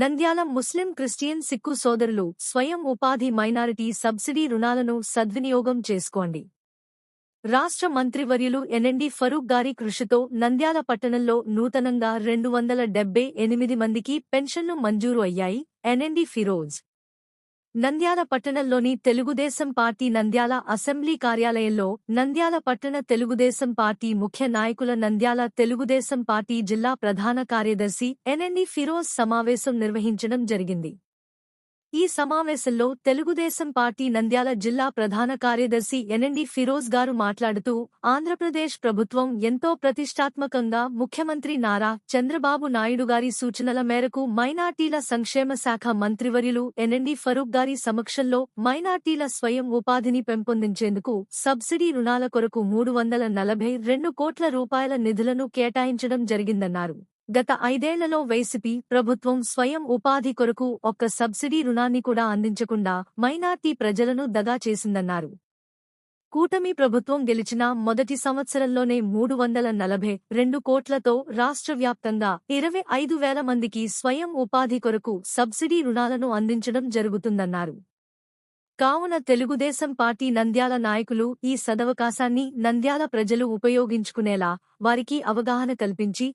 నంద్యాల ముస్లిం Christian Sikh సోదరులు స్వయం ఉపాధి మైనారిటీ సబ్సిడీ రుణాలను సద్వినియోగం చేసుకోండి. రాష్ట్ర మంత్రివర్యులు ఎన్ఎండి ఫరూక్ గారి కృషితో నంద్యాల పట్టణంలో నూతనంగా రెండు వందల డెబ్బై ఎనిమిది మందికి పెన్షన్లు మంజూరు అయ్యాయి. ఎన్ఎండి ఫిరోజ్ నంద్యాల పట్టణంలోని తెలుగుదేశం పార్టీ నంద్యాల అసెంబ్లీ కార్యాలయంలో నంద్యాల పట్టణ తెలుగుదేశం పార్టీ ముఖ్య నాయకుల నంద్యాల తెలుగుదేశం పార్టీ జిల్లా ప్రధాన కార్యదర్శి ఎన్ఎండి ఫిరోజ్ సమావేశం నిర్వహించడం జరిగింది. ఈ సమావేశంలో తెలుగుదేశం పార్టీ నంద్యాల జిల్లా ప్రధాన కార్యదర్శి ఎన్ఎండి ఫిరోజ్ గారు మాట్లాడుతూ ఆంధ్రప్రదేశ్ ప్రభుత్వం ఎంతో ప్రతిష్టాత్మకంగా ముఖ్యమంత్రి నారా చంద్రబాబు నాయుడు గారి సూచనల మేరకు మైనార్టీల సంక్షేమ శాఖ మంత్రివర్యులు ఎన్ఎండి ఫరూక్ గారి సమక్షంలో మైనార్టీల స్వయం ఉపాధిని పెంపొందించేందుకు సబ్సిడీ రుణాల కొరకు మూడు వందల నలభై రెండు కోట్ల రూపాయల నిధులను కేటాయించడం జరిగిందన్నారు. గత ఐదేళ్ళలో వైసీపీ ప్రభుత్వం స్వయం ఉపాధి కొరకు ఒక్క సబ్సిడీ రుణాన్ని కూడా అందించకుండా మైనార్టీ ప్రజలను దగా చేసిందన్నారు. కూటమి ప్రభుత్వం గెలిచిన మొదటి సంవత్సరంలోనే మూడు వందల నలభై రెండు కోట్లతో రాష్ట్ర వ్యాప్తంగా ఇరవై ఐదు వేల మందికి స్వయం ఉపాధి కొరకు సబ్సిడీ రుణాలను అందించడం జరుగుతుందన్నారు. కావున తెలుగుదేశం పార్టీ నంద్యాల నాయకులు ఈ సదవకాశాన్ని నంద్యాల ప్రజలు ఉపయోగించుకునేలా వారికి అవగాహన కల్పించి